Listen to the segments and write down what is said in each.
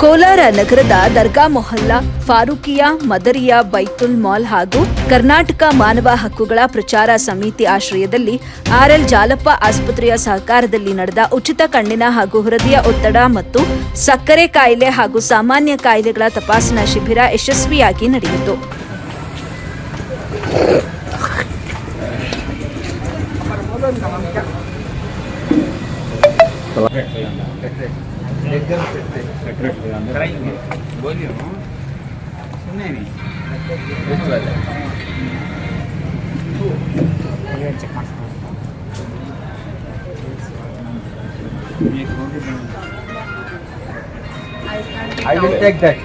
ಕೋಲಾರ ನಗರದ ದರ್ಗಾ ಮೊಹಲ್ಲಾ, ಫಾರೂಕಿಯಾ, ಮದರಿಯಾ, ಬೈತುಲ್ ಮಾಲ್ ಹಾಗೂ ಕರ್ನಾಟಕ ಮಾನವ ಹಕ್ಕುಗಳ ಪ್ರಚಾರ ಸಮಿತಿ ಆಶ್ರಯದಲ್ಲಿ ಆರ್ಎಲ್ ಜಾಲಪ್ಪ ಆಸ್ಪತ್ರೆಯ ಸಹಕಾರದಲ್ಲಿ ನಡೆದ ಉಚಿತ ಕಣ್ಣಿನ ಹಾಗೂ ಹೃದಯ ಒತ್ತಡ ಮತ್ತು ಸಕ್ಕರೆ ಕಾಯಿಲೆ ಹಾಗೂ ಸಾಮಾನ್ಯ ಕಾಯಿಲೆಗಳ ತಪಾಸಣಾ ಶಿಬಿರ ಯಶಸ್ವಿಯಾಗಿ ನಡೆಯಿತು. I will take that.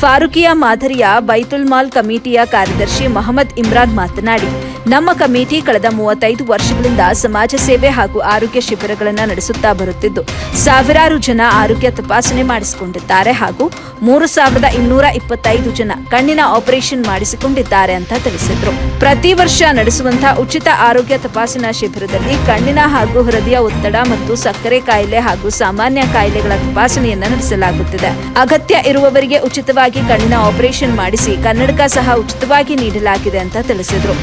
ಫಾರೂಕಿಯಾ ಮಾದರಿಯ ಬೈತುಲ್ ಮಾಲ್ ಕಮಿಟಿಯ ಕಾರ್ಯದರ್ಶಿ ಮೊಹಮ್ಮದ್ ಇಮ್ರಾನ್ ಮಾತನಾಡಿ ನಮ್ಮ ಕಮಿಟಿ ಕಳೆದ ಮೂವತ್ತೈದು ವರ್ಷಗಳಿಂದ ಸಮಾಜ ಸೇವೆ ಹಾಗೂ ಆರೋಗ್ಯ ಶಿಬಿರಗಳನ್ನು ನಡೆಸುತ್ತಾ ಬರುತ್ತಿದ್ದು, ಸಾವಿರಾರು ಜನ ಆರೋಗ್ಯ ತಪಾಸಣೆ ಮಾಡಿಸಿಕೊಂಡಿದ್ದಾರೆ ಹಾಗೂ ಮೂರು ಸಾವಿರದ ಇನ್ನೂರ ಇಪ್ಪತ್ತೈದು ಜನ ಕಣ್ಣಿನ ಆಪರೇಷನ್ ಮಾಡಿಸಿಕೊಂಡಿದ್ದಾರೆ ಅಂತ ತಿಳಿಸಿದ್ರು. ಪ್ರತಿ ವರ್ಷ ನಡೆಸುವಂತಹ ಉಚಿತ ಆರೋಗ್ಯ ತಪಾಸಣಾ ಶಿಬಿರದಲ್ಲಿ ಕಣ್ಣಿನ ಹಾಗೂ ಹೃದಯ ಒತ್ತಡ ಮತ್ತು ಸಕ್ಕರೆ ಕಾಯಿಲೆ ಹಾಗೂ ಸಾಮಾನ್ಯ ಕಾಯಿಲೆಗಳ ತಪಾಸಣೆಯನ್ನ ನಡೆಸಲಾಗುತ್ತಿದೆ. ಅಗತ್ಯ ಇರುವವರಿಗೆ ಉಚಿತವಾಗಿ ಕಣ್ಣಿನ ಆಪರೇಷನ್ ಮಾಡಿಸಿ ಕನ್ನಡಕ ಸಹ ಉಚಿತವಾಗಿ ನೀಡಲಾಗಿದೆ ಅಂತ ತಿಳಿಸಿದ್ರು.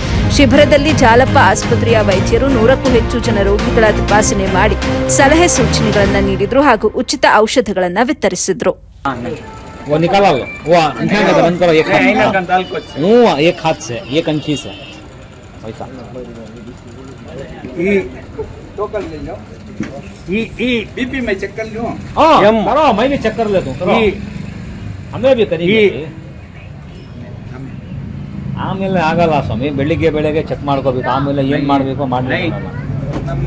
ಶಿಬಿರದಲ್ಲಿ ಜಾಲಪ್ಪ ಆಸ್ಪತ್ರೆಯ ವೈದ್ಯರು ನೂರಕ್ಕೂ ಹೆಚ್ಚು ಜನ ರೋಗಿಗಳ ತಪಾಸಣೆ ಮಾಡಿ ಸಲಹೆ ಸೂಚನೆಗಳನ್ನ ನೀಡಿದ್ರು ಹಾಗೂ ಉಚಿತ ಔಷಧಗಳನ್ನ ವಿತರಿಸಿದ್ರು वो निकाला लो वो अंठा के बंद करो एक हाथ नहीं, हाँ। नहीं, कंटाल कुछ। मुंह एक हाथ से ये कंठी से वैसा ई टोकन ले लो ई ई बीपी में चेक कर लूं हाँ यम। करो मैं भी चेक कर लेता हूँ करो ई ಹಂಗೆ भी ಕರೀವಿ ಈ- ಆಮೇಲೆ ಆಗಲ್ಲ ಸ್ವಾಮಿ ಬೆಳಿಗ್ಗೆ ಬೆಳಗ್ಗೆ ಚೆಕ್ ಮಾಡ್ಕೋಬೇಕು ಆಮೇಲೆ ಏನ್ ಮಾಡ್ಬೇಕು ಮಾಡ್ಬೇಕು नहीं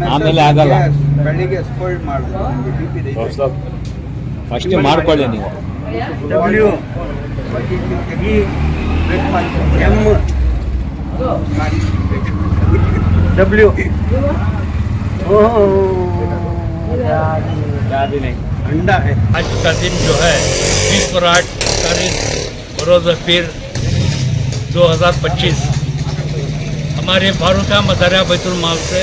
ಆಮೇಲೆ ಆಗಲ್ಲ ಬೆಳಿಗ್ಗೆ ಸ್ಕೋಲ್ಡ್ ಮಾಡ್ಬೋದು ಬಿಪಿ ಫಸ್ಟ್ ಮಾಡ್ಕೊಳ್ಳಿ ನೀವು ಡಬ್ಲ್ಯೂ ಈ ಎಮ್ डब्ल्यू अंडा है आज का दिन जो है विश्व राट तारीख रोज़ पीर 2025 हमारे फारूका मदारा बैतुल माल से,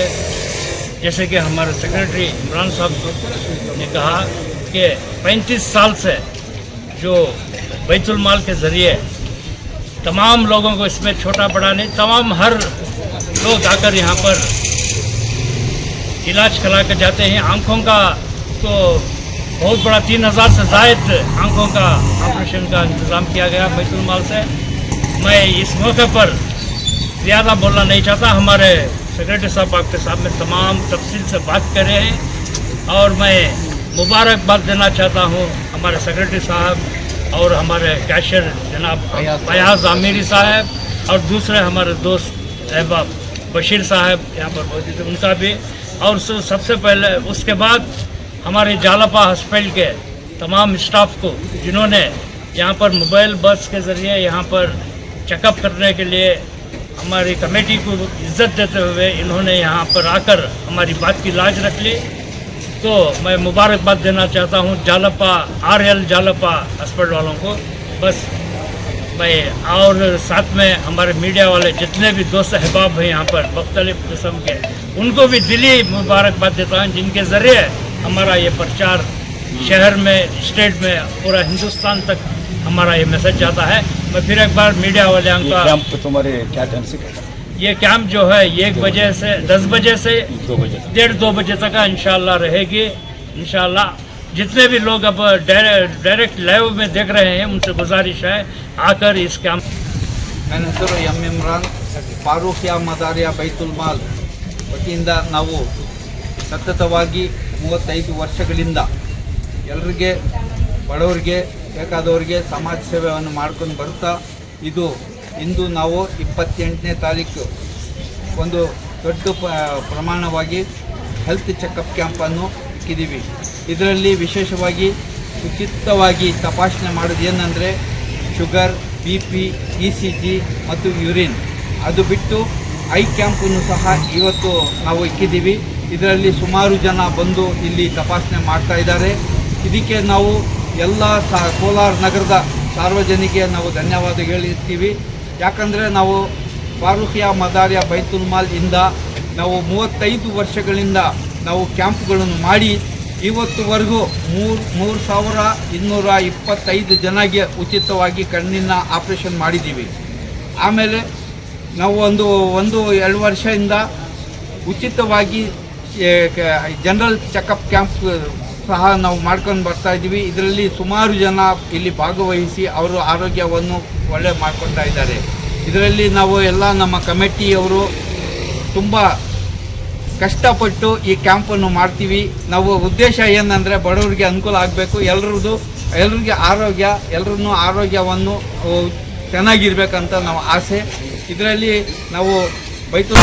जैसे कि हमारे सेक्रेटरी इमरान साहब ने कहा कि 35 साल से जो बैतुल माल के ज़रिए तमाम लोगों को इसमें छोटा बड़ा नहीं, तमाम हर लोग आकर यहाँ पर इलाज करा कर जाते हैं। आँखों का तो बहुत बड़ा तीन हज़ार से जायद आँखों का ऑपरेशन का इंतज़ाम किया गया बैतुल माल से। मैं इस मौके पर ज़्यादा बोलना नहीं चाहता। हमारे सेक्रेटरी साहब आपके सामने तमाम तफसील से बात कर हैं और मैं मुबारकबाद देना चाहता हूँ हमारे सेक्रेटरी साहब और हमारे कैशियर जनाब फयाज आमिरी साहब और दूसरे हमारे दोस्त अहबाब बशीर साहब यहाँ पर मौजूद हैं, उनका भी। और सबसे पहले उसके बाद हमारे जालापा हॉस्पिटल के तमाम स्टाफ को जिन्होंने यहाँ पर मोबाइल बस के ज़रिए यहाँ पर चेकअप करने के लिए हमारी कमेटी को इज़्ज़त देते हुए इन्होंने यहाँ पर आकर हमारी बात की लाज रख ली। तो मैं मुबारकबाद देना चाहता हूँ Jalpa R L Jalpa hospital वालों को। बस मैं और साथ में हमारे मीडिया वाले जितने भी दोस्त अहबाब हैं यहाँ पर, मुख्तलिफ़ किस्म के, उनको भी दिली मुबारकबाद देता हूँ जिनके ज़रिए हमारा ये प्रचार शहर में स्टेट में पूरा हिंदुस्तान तक हमारा ये मैसेज जाता है मैं फिर एक बार मीडिया वाले का कैंप तुम्हारे क्या टाइम से ये कैंप जो है एक बजे से दस बजे से दो बजे तक डेढ़ दो बजे तक इंशाल्लाह रहेगी इंशाल्लाह जितने भी लोग अब डायरेक्ट डायरेक्ट लाइव में देख रहे हैं उनसे गुजारिश है आकर इस कैंप ನನ್ನ ಹೆಸರು ಎಂ ಇಮ್ರಾನ್ ಫಾರೂಕಿಯಾ ಮದಾರಿಯಾ ಬೈತುಲ್ ಮಾಲ್ ವತಿಯಿಂದ ನಾವು ಸತತವಾಗಿ ಮೂವತ್ತೈದು ವರ್ಷಗಳಿಂದ ಎಲ್ಲರಿಗೆ ಬಡವರಿಗೆ, ಬೇಕಾದವರಿಗೆ ಸಮಾಜ ಸೇವೆಯನ್ನು ಮಾಡ್ಕೊಂಡು ಬರ್ತಾ ಇದು ಇಂದು ನಾವು ಇಪ್ಪತ್ತೆಂಟನೇ ತಾರೀಕು. ಒಂದು ದೊಡ್ಡ ಪ್ರಮಾಣವಾಗಿ ಹೆಲ್ತ್ ಚೆಕಪ್ ಕ್ಯಾಂಪನ್ನು ಇಕ್ಕಿದ್ದೀವಿ ಇದರಲ್ಲಿ ವಿಶೇಷವಾಗಿ ಉಚಿತವಾಗಿ ತಪಾಸಣೆ ಮಾಡೋದು ಏನಂದರೆ sugar, B P, E C G ಮತ್ತು ಯೂರಿನ್. ಅದು ಬಿಟ್ಟು ಐ ಕ್ಯಾಂಪನ್ನು ಸಹ ಇವತ್ತು ನಾವು ಇಕ್ಕಿದ್ದೀವಿ ಇದರಲ್ಲಿ ಸುಮಾರು ಜನ ಬಂದು ಇಲ್ಲಿ ತಪಾಸಣೆ ಮಾಡ್ತಾ ಇದ್ದಾರೆ. ಇದಕ್ಕೆ ನಾವು ಎಲ್ಲ ಕೋಲಾರ ನಗರದ ಸಾರ್ವಜನಿಕ ನಾವು ಧನ್ಯವಾದ ಹೇಳಿರ್ತೀವಿ. ಯಾಕಂದರೆ ನಾವು ಫಾರೂಕಿಯಾ ಮದಾರಿಯ ಬೈತುಲ್ ಮಾಲ್ ಇಂದ ನಾವು ಮೂವತ್ತೈದು ವರ್ಷಗಳಿಂದ ನಾವು ಕ್ಯಾಂಪ್ಗಳನ್ನು ಮಾಡಿ, ಇವತ್ತುವರೆಗೂ ಮೂರು ಮೂರು ಸಾವಿರ ಇನ್ನೂರ ಇಪ್ಪತ್ತೈದು ಜನಗೆ ಉಚಿತವಾಗಿ ಕಣ್ಣಿನ ಆಪ್ರೇಷನ್ ಮಾಡಿದ್ದೀವಿ. ಆಮೇಲೆ ನಾವು ಒಂದು ಒಂದು ಎರಡು ವರ್ಷದಿಂದ ಉಚಿತವಾಗಿ ಜನರಲ್ ಚೆಕಪ್ ಕ್ಯಾಂಪ್ ಸಹ ನಾವು ಮಾಡ್ಕೊಂಡು ಬರ್ತಾ ಇದ್ದೀವಿ. ಇದರಲ್ಲಿ ಸುಮಾರು ಜನ ಇಲ್ಲಿ ಭಾಗವಹಿಸಿ ಅವರು ಆರೋಗ್ಯವನ್ನು ಒಳ್ಳೆ ಮಾಡ್ಕೊಳ್ತಾ ಇದ್ದಾರೆ. ಇದರಲ್ಲಿ ನಾವು ಎಲ್ಲ ನಮ್ಮ ಕಮಿಟಿಯವರು ತುಂಬ ಕಷ್ಟಪಟ್ಟು ಈ ಕ್ಯಾಂಪನ್ನು ಮಾಡ್ತೀವಿ. ನಾವು ಉದ್ದೇಶ ಏನಂದರೆ ಬಡವರಿಗೆ ಅನುಕೂಲ ಆಗಬೇಕು. ಎಲ್ರದ್ದು, ಎಲ್ರಿಗೆ ಆರೋಗ್ಯ ಎಲ್ಲರನ್ನೂ ಆರೋಗ್ಯವನ್ನು ಚೆನ್ನಾಗಿರ್ಬೇಕಂತ ನಾವು ಆಸೆ. ಇದರಲ್ಲಿ ನಾವು ಬೈತು